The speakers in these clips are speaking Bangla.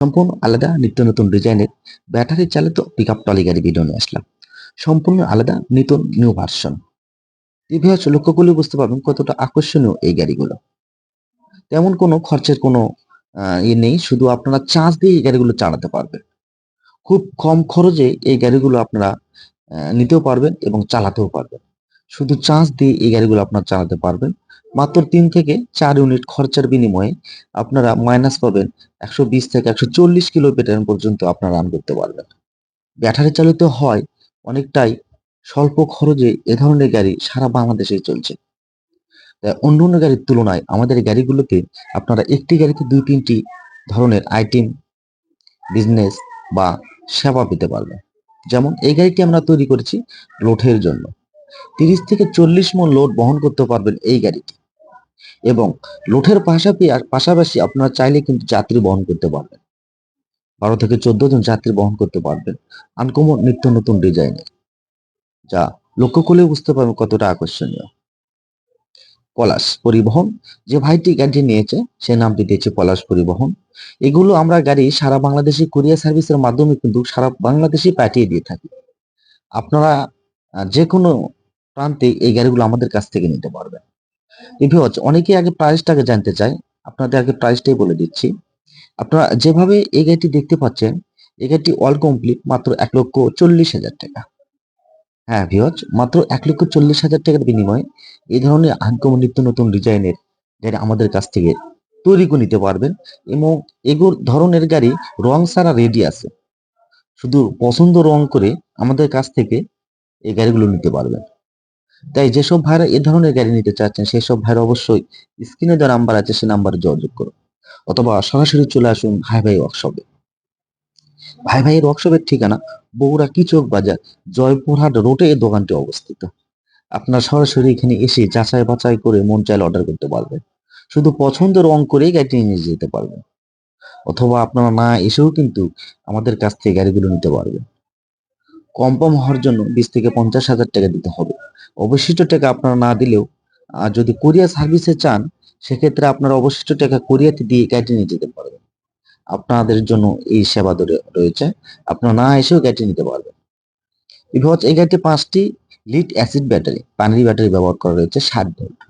সম্পূর্ণ আলাদা নিত্য নতুন ডিজাইনের ব্যাটারি চালিত পিক আপ ট্রলি গাড়ি ভিডিও নিয়ে আসলাম। সম্পূর্ণ আলাদা নতুন নিউ ভার্সন ইতিহাস লক্ষ্য বুঝতে পারবেন কতটা আকর্ষণীয় এই গাড়িগুলো। তেমন কোনো খরচের কোনো ইয়ে নেই, শুধু আপনারা চার্জ দিয়ে এই গাড়িগুলো চালাতে পারবেন। খুব কম খরচে এই গাড়িগুলো আপনারা নিতেও পারবেন এবং চালাতেও পারবেন। শুধু চার্জ দিয়ে এই গাড়িগুলো আপনারা চালাতে পারবেন। মাত্র তিন থেকে চার ইউনিট খরচার বিনিময়ে আপনারা মাইনাস পাবেন একশো বিশ থেকে একশো চল্লিশ কিলোমিটার পর্যন্ত আপনারা রান করতে পারবেন। ব্যাটারি চালিত হয় অনেকটাই স্বল্প খরচে এ ধরনের গাড়ি সারা বাংলাদেশেই চলছে। তাই অন্য অন্য গাড়ির তুলনায় আমাদের গাড়িগুলোতে আপনারা একটি গাড়িতে দুই তিনটি ধরনের আইটেম বিজনেস বা সেবা পেতে পারবেন। যেমন এই গাড়িটি আমরা তৈরি করেছি লোডের জন্য। তিরিশ থেকে চল্লিশ মন লোড বহন করতে পারবেন এই গাড়িটি। এবং লোডের পাশাপাশি পাশাপাশি আপনারা চাইলে কিন্তু যাত্রী বহন করতে পারবেন। বারো থেকে চোদ্দ জন যাত্রী বহন করতে পারবেন আনকমন নিত্য নতুন ডিজাইনের। যা লক্ষ্য করলে বুঝতে পারবেন কতটা আকর্ষণীয়। পলাশ পরিবহন, যে ভাইটি গাড়িটি নিয়েছে, সে নামটি দিয়েছে পলাশ পরিবহন। এগুলো আমরা গাড়ি সারা বাংলাদেশে কুরিয়ার সার্ভিসের মাধ্যমে কিন্তু সারা বাংলাদেশে পাঠিয়ে দিয়ে থাকি। আপনারা যে কোনো প্রান্তে এই গাড়িগুলো আমাদের কাছ থেকে নিতে পারবেন রিভিউজ অনেকেই আগে প্রাইসটাকে জানতে চায়। আপনাদের আগে প্রাইসটাই বলে দিচ্ছি। আপনারা যেভাবে এই গাড়িটি দেখতে পাচ্ছেন, এই গাড়িটি অল কমপ্লিট মাত্র এক লক্ষ চল্লিশ হাজার টাকা। হ্যাঁ ভিওজ মাত্র এক লক্ষ চল্লিশ হাজার টাকার বিনিময়ে এই ধরনের আনকমন নিত্য নতুন ডিজাইনের গাড়ি আমাদের কাছ থেকে তৈরি করে নিতে পারবেন এবং এগুলো ধরনের গাড়ি রং সারা রেডি আছে। শুধু পছন্দ রং করে আমাদের কাছ থেকে এই গাড়িগুলো নিতে পারবেন। তাই যেসব ভাইরা এ ধরনের গাড়ি নিতে চাচ্ছেন, সেসব ভাইরা অবশ্যই স্ক্রিনে দেওয়া নাম্বার আছে, সে নাম্বারে যোগাযোগ করুন। অথবা সরাসরি চলে আসুন ভাই ভাই ওয়ার্কশপে ভাই ভাইয়ের ওয়ার্কশপের ঠিকানা বগুড়া কিচক বাজার, জয়পুরহাট রোডে এই দোকানটি অবস্থিত। আপনার সরাসরি এখানে এসে যাচাই বাছাই করে মন চাইলে অর্ডার করতে পারবেন। শুধু পছন্দের রং করেই গাড়িটি নিয়ে যেতে পারবেন। অথবা আপনারা না এসেও কিন্তু আমাদের কাছ থেকে গাড়িগুলো নিতে পারবেন। কম হওয়ার জন্য বিশ থেকে পঞ্চাশ হাজার টাকা দিতে হবে। অবশিষ্ট টাকা আপনারা না দিলেও যদি কোরিয়ার সার্ভিসে চান, সেক্ষেত্রে আপনারা অবশিষ্ট টাকা কোরিয়াতে দিয়ে গাড়িটি নিয়ে যেতে পারবেন। আপনাদের জন্য এই সেবা রয়েছে। আপনারা না এসেও গাড়িটি নিতে পারবেন। বিভাজ এই গাড়িতে পাঁচটি লিড অ্যাসিড ব্যাটারি পানির ব্যাটারি ব্যবহার করা রয়েছে, ষাট ভোল্ট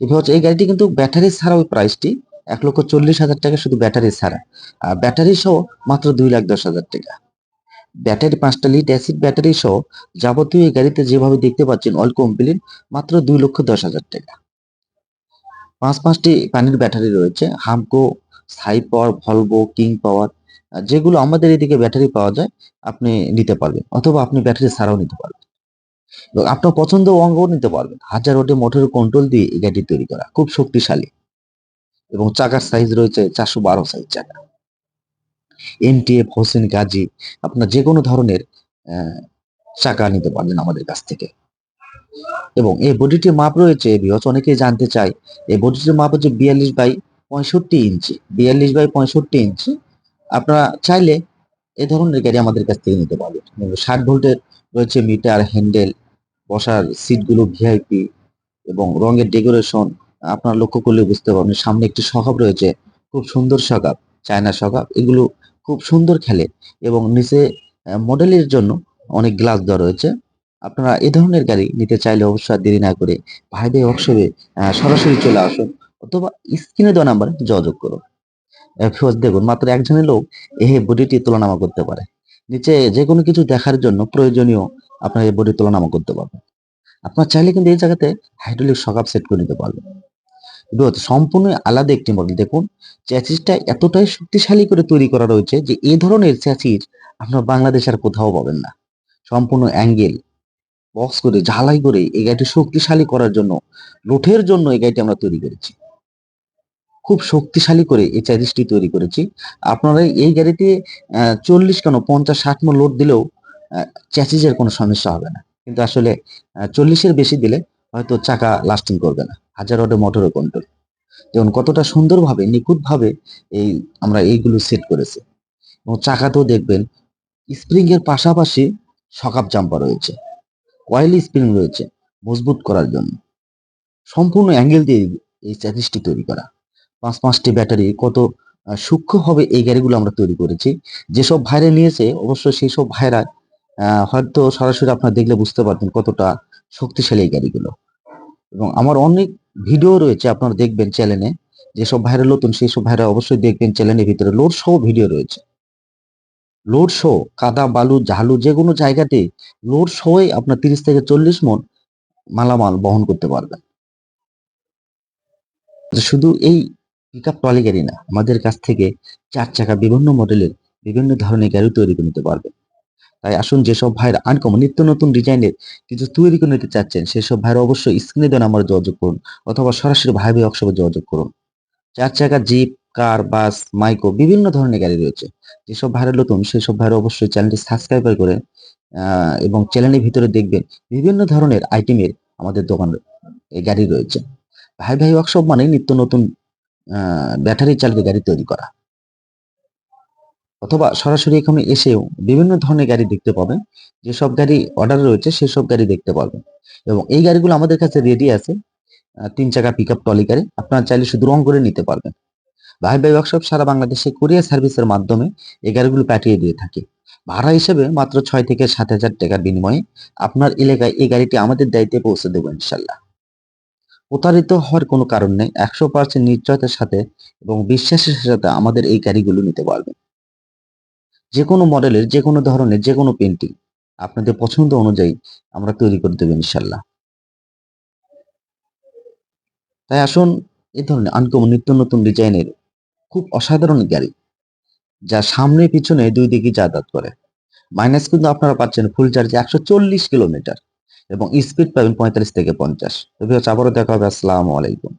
বিভাজ এই গাড়িটি কিন্তু ব্যাটারি ছাড়া ওই প্রাইসটি এক লক্ষ চল্লিশ হাজার টাকা শুধু ব্যাটারি ছাড়া। আর ব্যাটারি সহ মাত্র দুই লাখ দশ হাজার টাকা। ব্যাটারি, পাঁচটা লিড অ্যাসিড ব্যাটারি সহ যাবতীয় এই গাড়িতে যেভাবে দেখতে পাচ্ছেন অল কমপ্লিট মাত্র দুই লক্ষ দশ হাজার টাকা। পাঁচ পাঁচটি পানির ব্যাটারি রয়েছে হামকো সাই পাওয়ার ভলভো কিং পাওয়ার যেগুলো আমাদের এদিকে ব্যাটারি পাওয়া যায়, আপনি নিতে পারবেন, অথবা আপনি ব্যাটারি ছাড়াও নিতে পারবেন। এবং আপনার পছন্দ অঙ্গও নিতে পারবেন, হাজার ওটে মোটর কন্ট্রোল দিয়ে এই গাড়ি তৈরি করা, খুব শক্তিশালী। এবং চাকার সাইজ রয়েছে চারশো বারো সাইজ চাকা। এমটিএফ হোসেন গাজী, আপনার যে কোনো ধরনের চাকা নিতে পারবেন আমাদের কাছ থেকে। এবং এই বডিটির মাপ রয়েছে বিহস অনেকেই জানতে চায়, এই বডিটির মাপ হচ্ছে বিয়াল্লিশ বাই পঁয়ষট্টি ইঞ্চি। বিয়াল্লিশ বাই পঁয়ষট্টি ইঞ্চি, আপনারা চাইলে এ ধরনের গাড়ি আমাদের কাছ থেকে নিতে পারবেন। ষাট ভোল্টের রয়েছে মিটার, হ্যান্ডেল, বসার সিটগুলো ভিআইপি এবং রঙের ডেকোরেশন, আপনারা লক্ষ্য করলে বুঝতে পারবেন, সামনে একটি সকাপ রয়েছে, খুব সুন্দর সকাপ চায়না সকাপ এগুলো খুব সুন্দর খেলে এবং নিচে মডেলের জন্য অনেক গ্লাস দেওয়া রয়েছে। আপনারা এ ধরনের গাড়ি নিতে চাইলে অবশ্যই দেরি না করে ভাই ভাই ওয়ার্কশপে সরাসরি চলে আসুন অথবা স্ক্রিনে দেওয়া নাম্বারে যোগাযোগ করুন। ফিওজ দেখুন, মাত্র একজনের লোক এই বডিটি তুলনামা করতে পারে। নিচে যে কোনো কিছু দেখার জন্য প্রয়োজনীয় আপনার এই বডি তুলনামা করতে পারবেন। আপনার চাইলে কিন্তু এই জায়গাতে হাইড্রোলিক সকাপ সেট করে নিতে পারবেন। বিপদ সম্পূর্ণ আলাদা একটি মডেল দেখুন চ্যাসিসটা এতটাই শক্তিশালী করে তৈরি করা রয়েছে যে এই ধরনের চ্যাসিস আপনার বাংলাদেশ আর কোথাও পাবেন না। সম্পূর্ণ অ্যাঙ্গেল বক্স করে, ঝালাই করে এই গাড়িটি শক্তিশালী করার জন্য, লোঠের জন্য এই গাড়িটি আমরা তৈরি করেছি। খুব শক্তিশালী করে এই চ্যাসিসটি তৈরি করেছি। আপনারা এই গাড়িতে চল্লিশ কেন, পঞ্চাশ, ষাট মন লোড দিলেও চ্যাসিসের কোনো সমস্যা হবে না। কিন্তু আসলে চল্লিশের বেশি দিলে হয়তো চাকা লাস্টিং করবে না। হাজার ওয়াটের মোটরের কন্ট্রোল যেমন কতটা সুন্দরভাবে, নিখুঁতভাবে এই আমরা এইগুলো সেট করেছি। এবং চাকাতেও দেখবেন স্প্রিং এর পাশাপাশি সকাপ জাম্পার রয়েছে। কয়েল স্প্রিং রয়েছে, মজবুত করার জন্য। সম্পূর্ণ অ্যাঙ্গেল দিয়ে এই চ্যাসিসটি তৈরি করা। পাঁচ পাঁচটি ব্যাটারি, কত সূক্ষ্মভাবে এই গাড়িগুলো আমরা তৈরি করেছি। যেসব ভাইরা নিয়েছে অবশ্য সেই সব ভাইরা হয়তো সরাসরি আপনারা দেখলে বুঝতে পারতেন কতটা শক্তিশালী এই গাড়িগুলো। এবং আমার অনেক ভিডিও রয়েছে, আপনারা দেখবেন চ্যানেলে যেসব ভাইরা নতুন সেই সব ভাইরা অবশ্যই দেখবেন চ্যানেলের ভিতরে। লোড শো ভিডিও রয়েছে। লোড শো কাদা, বালু, ঝালু, যে কোনো জায়গাতে লোড সহই আপনার তিরিশ থেকে চল্লিশ মন মালামাল বহন করতে পারবেন। শুধু এই পিক আপ ট্রলি গাড়ি না, আমাদের কাছ থেকে চার চাকা বিভিন্ন মডেলের বিভিন্ন ধরনের গাড়ি তৈরি করে নিতে পারবেন। তাই আসুন যেসব ভাইরা আনকমন নিত্য নতুন ডিজাইনের কিছু তৈরি করে নিতে চাচ্ছেন, সেসব ভাইরা অবশ্যই স্ক্রিনে দেন আমার যোগাযোগ করুন অথবা সরাসরি ভাই ভাই ওয়ার্কশপে যোগাযোগ করুন। চার চাকা জিপ কার বাস মাইক্রো বিভিন্ন ধরনের গাড়ি রয়েছে। যেসব ভাইরা নতুন, সেসব ভাইরা অবশ্যই চ্যানেলটি সাবস্ক্রাইব করে এবং চ্যানেলের ভিতরে দেখবেন বিভিন্ন ধরনের আইটেমের আমাদের দোকান এই গাড়ি রয়েছে। ভাই ভাই ওয়ার্কশপ মানে নিত্য নতুন ব্যাটারি চালিত গাড়ি তৈরি করা। অথবা সরাসরি এখানে এসেও বিভিন্ন ধরনের গাড়ি দেখতে পাবেন যেসব গাড়ি অর্ডার রয়েছে, সেসব গাড়ি দেখতে পারবেন এবং এই গাড়িগুলো আমাদের কাছে রেডি আছে তিন চাকা পিক আপ টলি গাড়ি। আপনারা চাইলে শুধু রং করে নিতে পারবেন। ভাই ভাই ওয়ার্কশপ সারা বাংলাদেশে কুরিয়ার সার্ভিসের মাধ্যমে এই গাড়িগুলো পাঠিয়ে দিয়ে থাকে। ভাড়া হিসেবে মাত্র ছয় থেকে সাত হাজার টাকার বিনিময়ে আপনার এলাকায় এই গাড়িটি আমাদের দায়িত্বে পৌঁছে দেবো ইনশাল্লাহ। প্রতারিত হওয়ার কোনো কারণ নেই। একশো পার্সেন্ট নিশ্চয়তার সাথে এবং বিশ্বাসের সাথে আমাদের এই গাড়িগুলো নিতে পারবেন। যে কোনো মডেলের যে কোনো ধরনের যে কোনো পেন্টিং আপনাদের পছন্দ অনুযায়ী আমরা তৈরি করে দেবো ইনশাল্লাহ। তাই আসুন, এই ধরনের আনকমন নিত্য নতুন ডিজাইনের খুব অসাধারণ গাড়ি যা সামনে পিছনে দুই দিকে যাতায়াত করে। মাইনাস কিন্তু আপনারা পাচ্ছেন ফুল চার্জে একশো চল্লিশ কিলোমিটার এবং স্পিড পাবেন পঁয়তাল্লিশ থেকে পঞ্চাশ। হচ্ছে আবারও দেখা হবে, আসসালামু আলাইকুম।